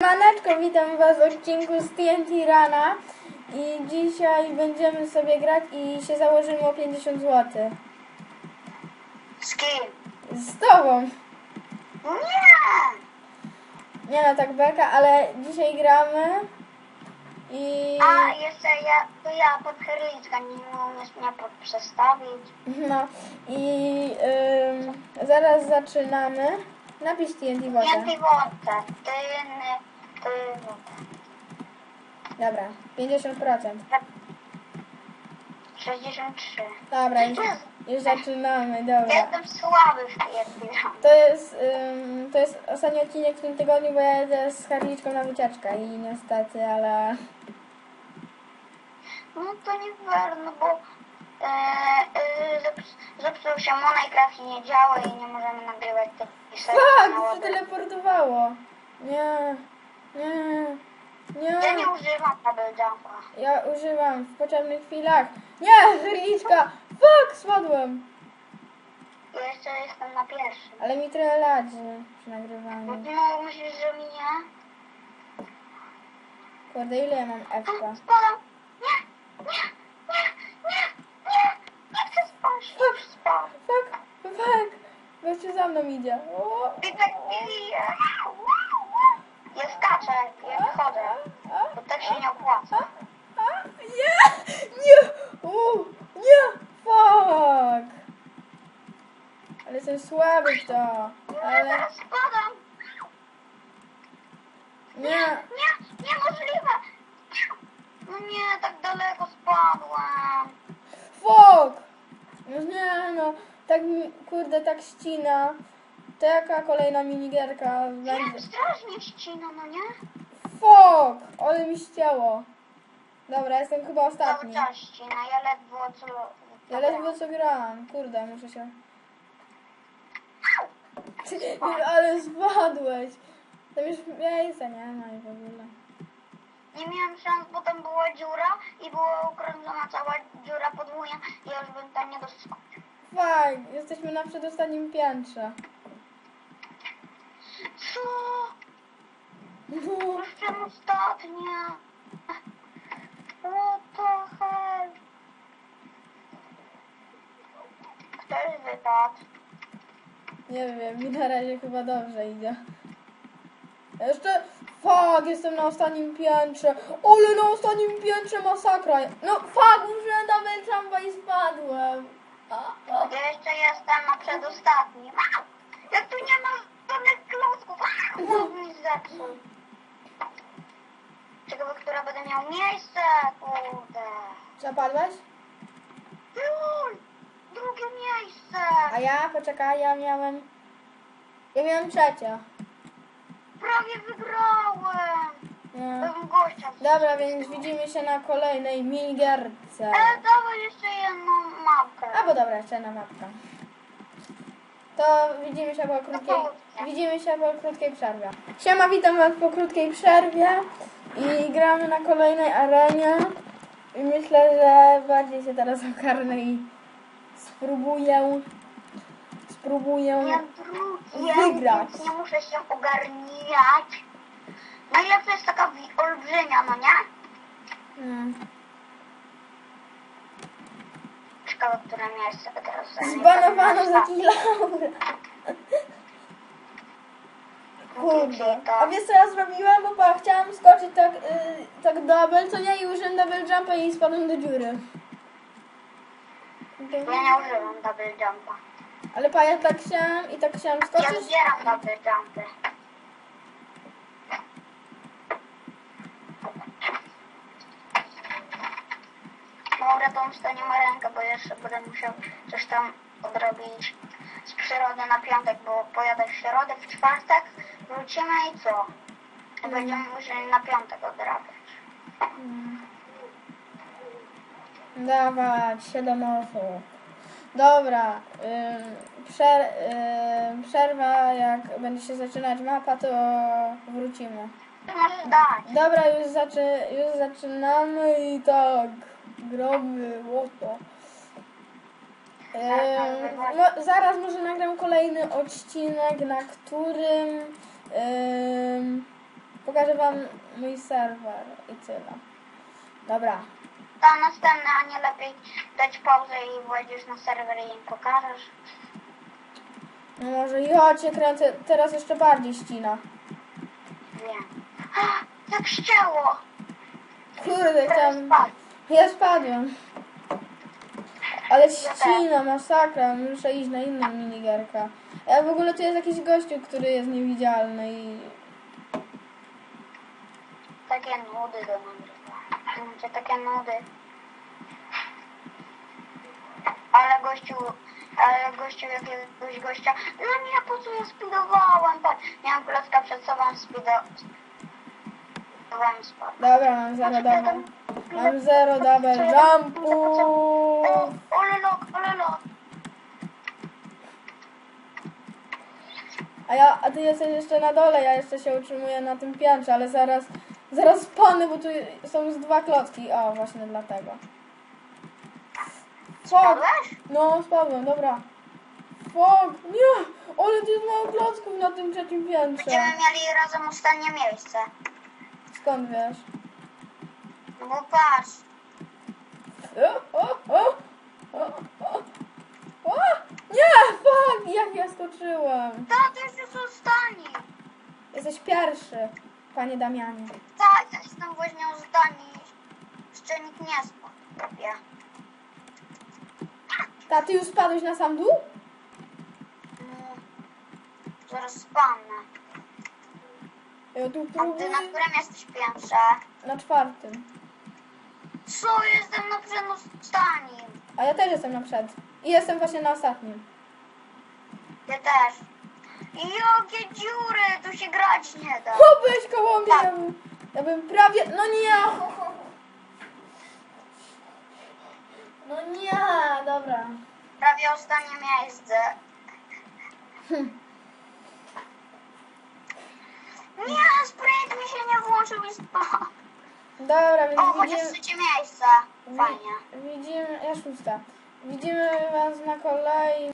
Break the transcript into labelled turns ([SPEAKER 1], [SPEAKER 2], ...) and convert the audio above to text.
[SPEAKER 1] Maneczko, witam Was w odcinku z TNT Rana i dzisiaj będziemy sobie grać i się założymy o 50 zł.
[SPEAKER 2] Z kim?
[SPEAKER 1] Z Tobą!
[SPEAKER 2] Nie!
[SPEAKER 1] Nie no, tak beka, ale dzisiaj gramy i...
[SPEAKER 2] A jeszcze ja, to ja pod Herlicka nie umiesz mnie pod przestawić.
[SPEAKER 1] No, i ym, zaraz zaczynamy. Napisz TNT
[SPEAKER 2] wodce. Tyny, ty,
[SPEAKER 1] Dobra, 50%.
[SPEAKER 2] 63.
[SPEAKER 1] Dobra, już, już zaczynamy, dobra.
[SPEAKER 2] Jestem słaby w tej
[SPEAKER 1] To jest, ym, to jest ostatni odcinek w tym tygodniu, bo ja jedę z Harliczką na wycieczkę i niestety, ale...
[SPEAKER 2] No to nie fair, no bo e, e, zeps, zepsuł się Minecraft i nie działa i nie możemy nagrywać serii
[SPEAKER 1] Fuck, się
[SPEAKER 2] kanałowej.
[SPEAKER 1] teleportowało. Nie, nie,
[SPEAKER 2] Ja nie
[SPEAKER 1] nie.
[SPEAKER 2] używam double jumpa.
[SPEAKER 1] Ja używam w potrzebnych chwilach. Nie, Harliczka! Fuck, spadłem.
[SPEAKER 2] Jeszcze jestem na pierwszym.
[SPEAKER 1] Ale mi trochę ladzi przy nagrywaniu.
[SPEAKER 2] No myślisz, że mi nie?
[SPEAKER 1] Kurde, ile ja mam F-ka?
[SPEAKER 2] Spadam! Nie! Nie! Nie! Nie! Nie! Nie chcę spać! Już spadł!
[SPEAKER 1] Fuck, fuck. Gościu za mną idzie. O,
[SPEAKER 2] I tak nie bije! Ja skaczę, ja wychodzę.
[SPEAKER 1] a,
[SPEAKER 2] Bo tak się nie opłaca.
[SPEAKER 1] a, nie, nie, u, nie, fuck. Ale jestem słaby w to. Ale
[SPEAKER 2] spadam!
[SPEAKER 1] nie.
[SPEAKER 2] Nie! Niemożliwe! No nie, tak daleko spadłem.
[SPEAKER 1] Fuck! No nie no, tak mi, kurde, tak ścina. To jaka kolejna minigierka
[SPEAKER 2] Nie,
[SPEAKER 1] będzie?
[SPEAKER 2] strasznie ścina, no nie?
[SPEAKER 1] Fuck! Ale mi ścięło. Dobra, jestem chyba
[SPEAKER 2] Cały
[SPEAKER 1] ostatni.
[SPEAKER 2] czas ścina, ja ledwo co...
[SPEAKER 1] Ja ledwo co grałam. Kurde, muszę się... Ale spadłeś. Tam już miejsca nie ma i w ogóle.
[SPEAKER 2] Nie miałem szans, bo tam była dziura i była ukrążona cała dziura podwójna i ja już bym tam nie doskoczył.
[SPEAKER 1] Fuck, jesteśmy na przedostatnim piętrze.
[SPEAKER 2] Co?
[SPEAKER 1] No,
[SPEAKER 2] Już przedostatnie. What the hell? Ktoś wypadł.
[SPEAKER 1] Nie wiem, mi na razie chyba dobrze idzie. Jeszcze... Fuck, jestem na ostatnim piętrze. Ale na ostatnim piętrze masakra. No fuck, użyłem double jumpa i spadłem.
[SPEAKER 2] Ja jeszcze jestem na przedostatnim. Jak tu nie ma żadnych klocków. Chłop mi zepsuł. Ciekawe, które będę miał miejsce. Kurde.
[SPEAKER 1] Zapadłeś?
[SPEAKER 2] Lul!
[SPEAKER 1] A ja, poczekaj, ja miałem... Ja miałem trzecie.
[SPEAKER 2] Prawie wygrałem! Bym gościa
[SPEAKER 1] Dobra, więc widzimy się na kolejnej minigierce.
[SPEAKER 2] Ale dawaj jeszcze jedną mapkę.
[SPEAKER 1] Albo dobra, jeszcze jedna mapka. To widzimy się po krótkiej, widzimy się po krótkiej przerwie. Siema, witam was po krótkiej przerwie i gramy na kolejnej arenie. I myślę, że bardziej się teraz ogarnę i spróbuję, spróbuję
[SPEAKER 2] Ja
[SPEAKER 1] wygrać.
[SPEAKER 2] Nie muszę się ogarniać. Najlepsza jest taka wi- olbrzymia, no nie?
[SPEAKER 1] Mm.
[SPEAKER 2] Ciekawe, które miejsce by teraz zajmie.
[SPEAKER 1] Zbanowano za kilaura. Kurde. A wiesz co ja zrobiłam? Bo pa, chciałam skoczyć tak, y, tak double, co nie? I użyłem double jumpa i spadłem do dziury.
[SPEAKER 2] Ja nie używam double jumpa.
[SPEAKER 1] Ale pa, ja tak i tak chciałam
[SPEAKER 2] Ja
[SPEAKER 1] skoczyć.
[SPEAKER 2] zbieram double jumpy. Dobra, to to nie ma rękę, bo jeszcze będę musiał coś tam odrobić z przyrody na piątek, bo pojadę w środę, w czwartek, wrócimy i co? Będziemy musieli na piątek odrabiać.
[SPEAKER 1] Mm. Dawać, 7 osób. Dobra, ym, przer, ym, przerwa, jak będzie się zaczynać mapa, to wrócimy.
[SPEAKER 2] Dać.
[SPEAKER 1] Dobra, już, zaczy, już zaczynamy i tak, gromy, łoto. No, zaraz może nagram kolejny odcinek, na którym pokażę wam mój serwer i tyle. Dobra.
[SPEAKER 2] To następne, a nie lepiej dać pauzę i wejdziesz na serwer i im pokażesz.
[SPEAKER 1] No może ja cię kręcę, teraz jeszcze bardziej ścina.
[SPEAKER 2] A, Jak ścięło!
[SPEAKER 1] Kurde,
[SPEAKER 2] spadł.
[SPEAKER 1] Ja spadłem. Ale ścina, masakra, muszę iść na inną minigierkę. A w ogóle tu jest jakiś gościu, który jest niewidzialny i...
[SPEAKER 2] Takie nudy do nagrywa. Macie takie nudy. Ale gościu, ale gościu jakiegoś gościa, no nie, po co ja speedowałem, patrz, miałem klocka przed sobą, speedowałem spadł.
[SPEAKER 1] Dobra, mam zero double. Mam zero double jumpu.
[SPEAKER 2] Olelok, olelok.
[SPEAKER 1] A ja, a ty jesteś jeszcze na dole, ja jeszcze się utrzymuję na tym piętrze, ale zaraz, zaraz spadnę, bo tu są z dwa klocki. O, właśnie dlatego.
[SPEAKER 2] Spadłeś?
[SPEAKER 1] No, spadłem, dobra. Fuck, nie! Ale tu jest mało klocków na tym trzecim piętrze.
[SPEAKER 2] Będziemy mieli razem ostatnie miejsce.
[SPEAKER 1] Skąd wiesz?
[SPEAKER 2] No bo patrz,
[SPEAKER 1] O, o, o, o, o, o! Nie, fuck, jak ja skoczyłem.
[SPEAKER 2] to też jest ostatni.
[SPEAKER 1] Jesteś pierwszy, panie Damianie.
[SPEAKER 2] Tak, ostatni. Jeszcze nikt nie spadł. Ja.
[SPEAKER 1] Ta, ty już spadłeś na sam dół?
[SPEAKER 2] No, zaraz spadnę.
[SPEAKER 1] Ja tu
[SPEAKER 2] A ty
[SPEAKER 1] próbuję.
[SPEAKER 2] na którym jesteś piętrze?
[SPEAKER 1] Na czwartym.
[SPEAKER 2] Co? Jestem na przedostatnim.
[SPEAKER 1] A ja też jestem na przed. I jestem właśnie na ostatnim.
[SPEAKER 2] Ja też. Jakie dziury, tu się grać nie da.
[SPEAKER 1] O, byłeś koło mnie. Ja bym, ja bym prawie... No nie. No nie, dobra.
[SPEAKER 2] Prawie ostatnie miejsce. Nie, sprint mi się nie włączył i spadł.
[SPEAKER 1] Dobra,
[SPEAKER 2] O,
[SPEAKER 1] więc
[SPEAKER 2] chociaż
[SPEAKER 1] widzimy...
[SPEAKER 2] trzecie miejsce. Fajnie.
[SPEAKER 1] Widzimy... Ja szósta. Widzimy was na kolei.